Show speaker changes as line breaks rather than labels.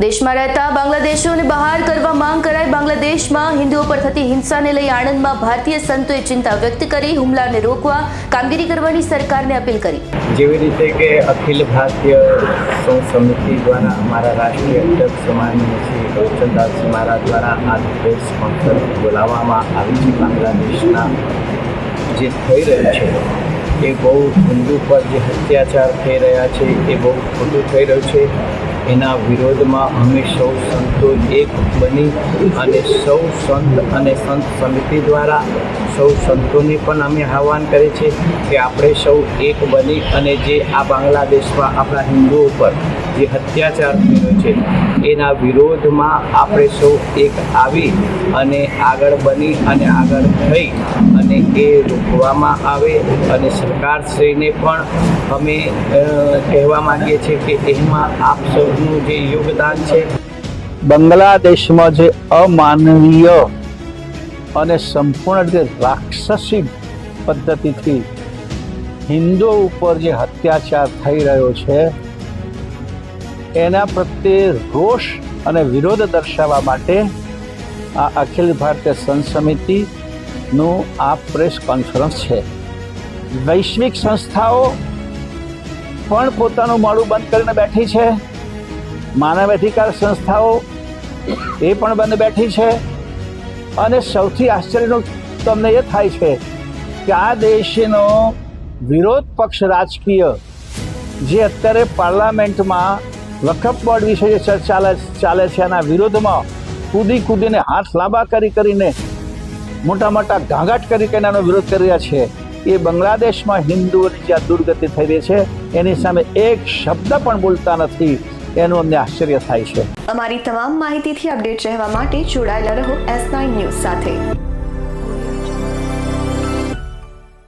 દેશમાં રહેતા બાંગ્લાદેશીઓને બહાર કરવા માંગ કરાઈ બાંગ્લાદેશમાં હિન્દુઓ પર થતી હિંસાને લઈ આણંદમાં ભારતીય સંતોએ ચિંતા વ્યક્ત કરી, હુમલાને રોકવા કામગીરી કરવાની સરકારને અપીલ કરી.
જેવી રીતે કે અખિલ ભારતીય સમિતિ દ્વારા અમારા રાષ્ટ્રીય અધ્યક્ષ માનનીય શ્રી ગૌચંદાસજી મહારાજ દ્વારા આ પ્રેસ કોન્ફરન્સ બોલાવવામાં આવી છે. બાંગ્લાદેશના જે થઈ રહ્યું છે, એ બહુ હિન્દુ પર જે અત્યાચાર થઈ રહ્યા છે, એ બહુ ખોટું થઈ રહ્યું છે. એના વિરોધમાં અમે સૌ સંતો એક બની અને સૌ સંત અને સંત સમિતિ દ્વારા સૌ સંતોને પણ અમે આહવાન કરીએ છીએ કે આપણે સૌ એક બની અને જે આ બાંગ્લાદેશમાં આપણા હિન્દુઓ પર જે અત્યાચાર થયો છે, એના વિરોધમાં આપણે સૌ એક આવી અને આગળ બની અને આગળ થઈ અને એ રોકવામાં આવે અને સરકારશ્રીને પણ અમે કહેવા માંગીએ છીએ કે એમાં આપ સૌનું જે યોગદાન છે.
બાંગ્લાદેશમાં જે અમાનવીય અને સંપૂર્ણ રીતે રાક્ષસી પદ્ધતિથી હિન્દુઓ ઉપર જે અત્યાચાર થઈ રહ્યો છે એના પ્રત્યે રોષ અને વિરોધ દર્શાવવા માટે આ અખિલ ભારતીય સંત સમિતિનું આ પ્રેસ કોન્ફરન્સ છે. વૈશ્વિક સંસ્થાઓ પણ પોતાનું મોડું બંધ કરીને બેઠી છે. માનવ અધિકાર સંસ્થાઓ એ પણ બંધ બેઠી છે. અને સૌથી આશ્ચર્યનું તમને એ થાય છે કે આ દેશનો વિરોધ પક્ષ રાજકીય જે અત્યારે પાર્લામેન્ટમાં વખફ વિશે જે ચર્ચા ચાલે છે એના વિરોધમાં કૂદી કૂદીને હાથ લાંબા કરી કરીને મોટા મોટા ઘાંઘાટ કરી કરીને એનો વિરોધ કરી રહ્યા છે. એ બાંગ્લાદેશમાં હિન્દુઓની જ્યાં દુર્ગતિ થઈ રહી છે, એની સામે એક શબ્દ પણ બોલતા નથી, એનું અમને આશ્ચર્ય થાય છે.
અમારી તમામ માહિતીથી અપડેટ રહેવા માટે જોડાયેલા રહો એસ નાઇન ન્યૂઝ સાથે.